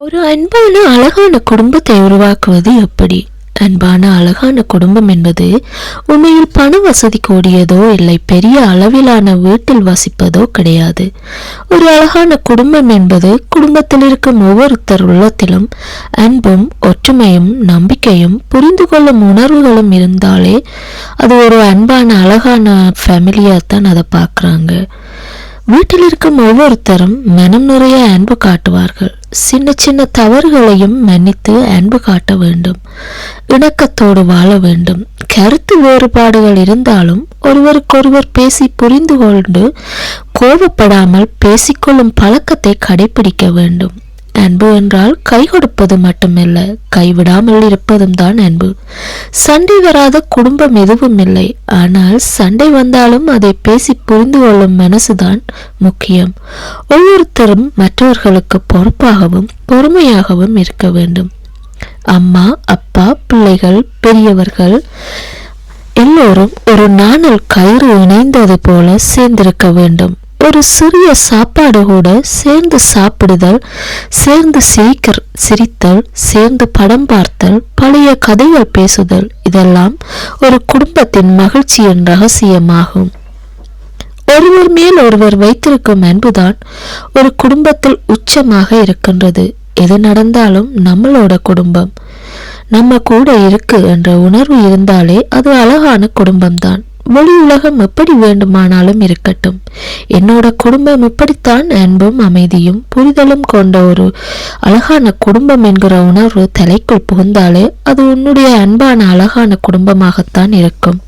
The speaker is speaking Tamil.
ஒரு அன்பான அழகான குடும்பத்தை உருவாக்குவது எப்படி? அன்பான அழகான குடும்பம் என்பது உண்மையில் பண வசதி கூடியதோ இல்லை பெரிய அளவிலான வீட்டில் வசிப்பதோ கிடையாது. ஒரு அழகான குடும்பம் என்பது குடும்பத்தில் இருக்கும் ஒவ்வொருத்தர் உள்ளத்திலும் அன்பும் ஒற்றுமையும் நம்பிக்கையும் புரிந்து கொள்ளும் உணர்வுகளும் இருந்தாலே அது ஒரு அன்பான அழகான ஃபேமிலியாக தான் அதை பார்க்குறாங்க. வீட்டில் இருக்கும் ஒவ்வொருத்தரும் மனம் நிறைய அன்பு காட்டுவார்கள். சின்ன சின்ன தவறுகளையும் மன்னித்து அன்பு காட்ட வேண்டும். இணக்கத்தோடு வாழ வேண்டும். கருத்து வேறுபாடுகள் இருந்தாலும் ஒருவருக்கொருவர் பேசி புரிந்து கொண்டு கோபப்படாமல் பேசிக்கொள்ளும் பழக்கத்தை கடைபிடிக்க வேண்டும். அன்பு என்றால் கை கொடுப்பது மட்டுமில்லை கைவிடாமல் இருப்பதும் தான் அன்பு. சண்டை வராத குடும்பம் எதுவும் இல்லை ஆனால் சண்டை வந்தாலும் அதை பேசி புரிந்து கொள்ளும் மனசுதான் முக்கியம். ஒவ்வொருத்தரும் மற்றவர்களுக்கு பொறுப்பாகவும் பொறுமையாகவும் இருக்க வேண்டும். அம்மா அப்பா பிள்ளைகள் பெரியவர்கள் எல்லோரும் ஒரு நாணல் கயிறு இணைந்தது போல சேர்ந்திருக்க வேண்டும். ஒரு சிறிய சாப்பாடு கூட சேர்ந்து சாப்பிடுதல் சேர்ந்து சிரிக்க சிரித்தல் சேர்ந்து படம் பார்த்தல் பழைய கதைகள் பேசுதல் இதெல்லாம் ஒரு குடும்பத்தின் மகிழ்ச்சியின் ரகசியமாகும். ஒருவர் மேல் ஒருவர் வைத்திருக்கும் அன்புதான் ஒரு குடும்பத்தில் உச்சமாக இருக்கின்றது. எது நடந்தாலும் நம்மளோட குடும்பம். நம்ம கூட இருக்கு என்ற உணர்வு இருந்தாலே அது அழகான குடும்பம்தான். வெளி உலகம் எப்படி வேண்டுமானாலும் இருக்கட்டும். என்னோட குடும்பம் இப்படித்தான் அன்பும் அமைதியும் புரிதலும் கொண்ட ஒரு அழகான குடும்பம் என்கிற உணர்வு தலைக்குள் புகுந்தாலே அது உன்னுடைய அன்பான அழகான குடும்பமாகத்தான் இருக்கும்.